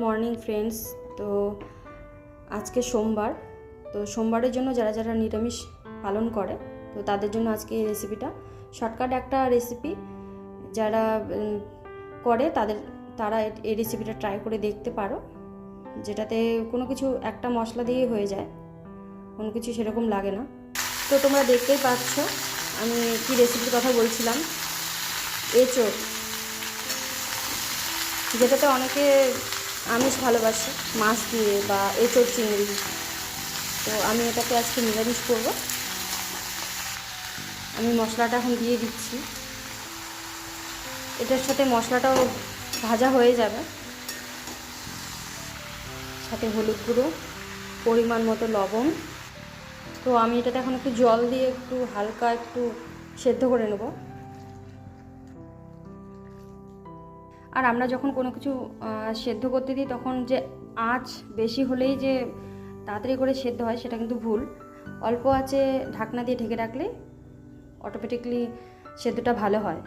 Morning friends, তো আজকে সোমবার, তো সোমবারের জন্য যারা যারা নিরামিষ পালন করে, তো তাদের জন্য আজকে এই রেসিপিটা শর্টকাট একটা রেসিপি যারা করে তাদের, তারা এই রেসিপিটা ট্রাই করে দেখতে পারো। যেটাতে কোনো কিছু একটা মশলা দিয়ে হয়ে যায়, কোনো কিছু সেরকম লাগে না। তো তোমরা দেখতেই পাচ্ছ, আমি কি রেসিপির কথা বলছিলাম। এঁচোড়, যেটাতে অনেকে আমিষ ভালোবাসে, মাছ দিয়ে বা এঁচোড় চিংড়ি। তো আমি এটাকে আজকে নিরামিষ করব। আমি মশলাটা এখন দিয়ে দিচ্ছি। এটার সাথে মশলাটাও ভাজা হয়ে যাবে। সাথে হলুদ গুঁড়ো, পরিমাণ মতো লবণ। তো আমি এটাতে এখন একটু জল দিয়ে একটু হালকা একটু সেদ্ধ করে নেব। আর আমরা যখন কোনো কিছু সেদ্ধ করতে দিই তখন যে আঁচ বেশি হলেই যে তাড়াতাড়ি করে সেদ্ধ হয় সেটা কিন্তু ভুল। অল্প আঁচে ঢাকনা দিয়ে ঢেকে রাখলে অটোমেটিকলি সেদ্ধটা ভালো হয়,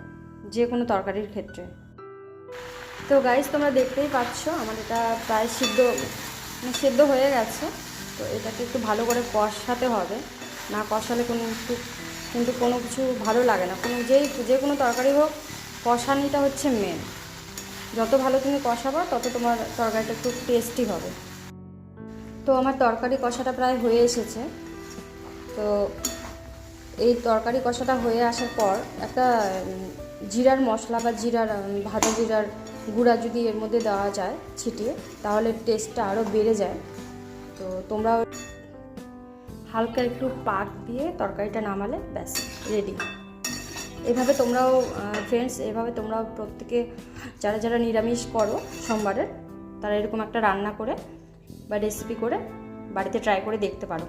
যে কোনো তরকারির ক্ষেত্রে। তো গাইস তোমরা দেখতেই পাচ্ছ আমার এটা প্রায় সিদ্ধ মানে সেদ্ধ হয়ে গেছে। তো এটাকে একটু ভালো করে কষাতে হবে। না কষালে কোনো একটু, কিন্তু কোনো কিছু ভালো লাগে না। কোনো যেই, যে কোনো তরকারি হোক, কষানিটা হচ্ছে মেন যত ভালো তুমি কষাবা, তত তোমার তরকারিটা একটু টেস্টি হবে। তো আমার তরকারি কষাটা প্রায় হয়ে এসেছে। তো এই তরকারি কষাটা হয়ে আসার পর একটা জিরার মশলা বা জিরার ভাজা জিরার গুঁড়া যদি এর মধ্যে দেওয়া যায় ছিটিয়ে, তাহলে টেস্টটা আরও বেড়ে যায়। তো তোমরা হালকা একটু পাক দিয়ে তরকারিটা নামালে ব্যাস রেডি এভাবে তোমরাও ফ্রেন্ডস এভাবে তোমরাও প্রত্যেকে যারা যারা নিরামিষ করো সোমবারের তারা এরকম একটা রান্না করে বা রেসিপি করে বাড়িতে ট্রাই করে দেখতে পারো।